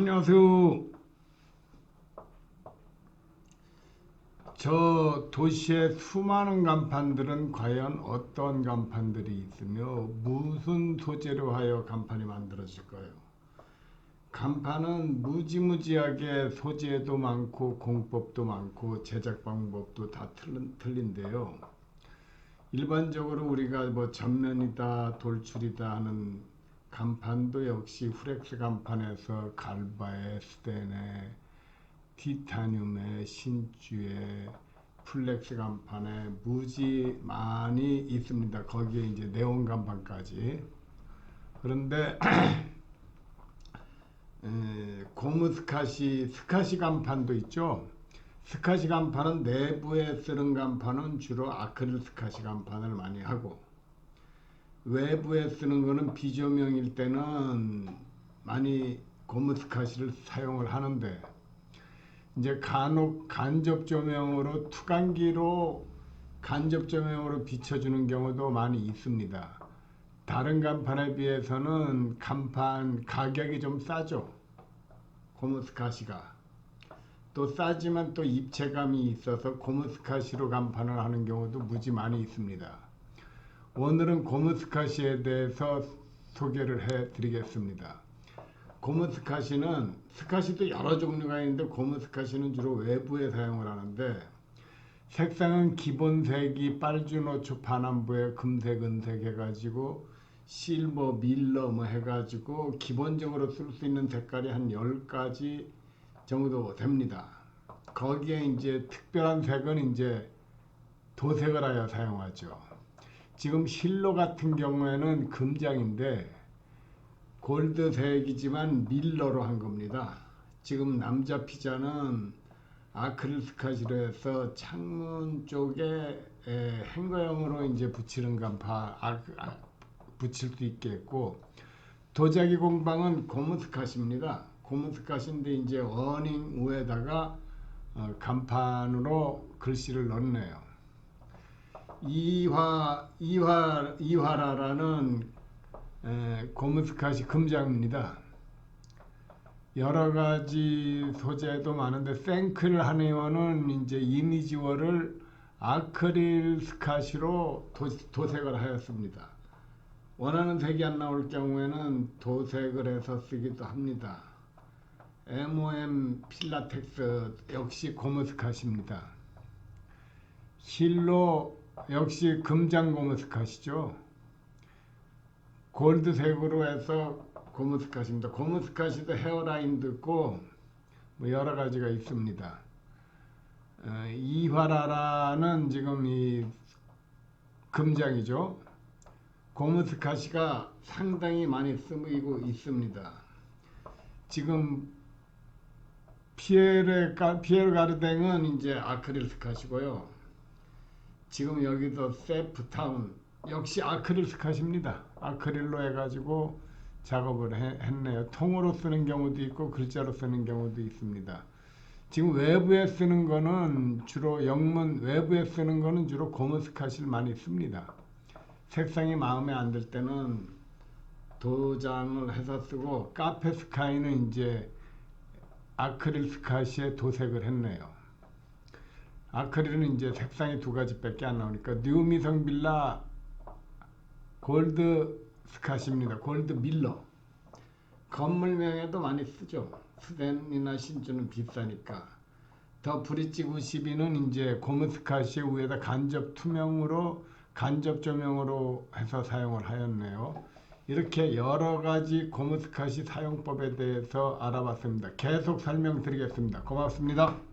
안녕하세요. 저 도시의 수많은 간판들은 과연 어떤 간판들이 있으며 무슨 소재로 하여 간판이 만들어질까요? 간판은 무지무지하게 소재도 많고 공법도 많고 제작 방법도 다 틀린, 틀린데요. 일반적으로 우리가 뭐 전면이다 돌출이다 하는 간판도 역시 후렉스 간판에서 갈바에 스테네 티타늄에 신주에 플렉스 간판에 무지 많이 있습니다. 거기에 이제 네온 간판까지. 그런데 에, 고무 스카시 스카시 간판도 있죠. 스카시 간판은 내부에 쓰는 간판은 주로 아크릴 스카시 간판을 많이 하고 외부에 쓰는 거는 비조명일 때는 많이 고무 스카시를 사용을 하는데 이제 간혹 간접 조명으로 투간기로 간접 조명으로 비춰주는 경우도 많이 있습니다. 다른 간판에 비해서는 간판 가격이 좀 싸죠. 고무스카시가 또 싸지만 또 입체감이 있어서 고무스카시로 간판을 하는 경우도 무지 많이 있습니다. 오늘은 고무스카시에 대해서 소개를 해 드리겠습니다. 고무스카시는 스카시도 여러 종류가 있는데 고무스카시는 주로 외부에 사용을 하는데 색상은 기본색이 빨주노초 파남부에 금색 은색 해가지고 실버 밀러 뭐 해가지고 기본적으로 쓸 수 있는 색깔이 한 10가지 정도 됩니다. 거기에 이제 특별한 색은 이제 도색을 하여 사용하죠. 지금 실로 같은 경우에는 금장인데 골드색이지만 밀러로 한 겁니다. 지금 남자 피자는 아크릴 스카시로 해서 창문 쪽에 에, 행거형으로 이제 붙이는 간파 아, 아, 붙일 수 있겠고 도자기 공방은 고무 스카시입니다. 고무 스카시인데 이제 어닝 위에다가 어, 간판으로 글씨를 넣네요. 이화 이화 이화라라는 에, 고무스카시 금장입니다. 여러 가지 소재도 많은데 생클 하네원은 이제 이미지월을 아크릴 스카시로 도, 도색을 하였습니다. 원하는 색이 안 나올 경우에는 도색을 해서 쓰기도 합니다. MOM 필라텍스 역시 고무 스카시입니다. 힐로 역시 금장 고무스카시죠. 골드색으로 해서 고무스카시입니다. 고무스카시도 헤어라인도 있고 뭐 여러 가지가 있습니다. 어, 이화라라는 지금 이 금장이죠. 고무스카시가 상당히 많이 쓰이고 있습니다. 지금 피에르 피에르 가르댕은 이제 아크릴 스카시고요. 지금 여기도 세프타운 역시 아크릴 스카시입니다. 아크릴로 해가지고 작업을 해, 했네요. 통으로 쓰는 경우도 있고 글자로 쓰는 경우도 있습니다. 지금 외부에 쓰는 거는 주로 영문 외부에 쓰는 거는 주로 고무 스카시를 많이 씁니다. 색상이 마음에 안 들 때는 도장을 해서 쓰고 카페 스카이는 이제 아크릴 스카시에 도색을 했네요. 아크릴은 이제 색상이 두 가지밖에 안 나오니까 뉴미성 빌라 골드 스카시입니다. 골드 밀러. 건물명에도 많이 쓰죠. 스덴이나 신주는 비싸니까. 더 브릿지 92는 이제 고무 스카시 위에다 간접 투명으로 간접 조명으로 해서 사용을 하였네요. 이렇게 여러 가지 고무 스카시 사용법에 대해서 알아봤습니다. 계속 설명드리겠습니다. 고맙습니다.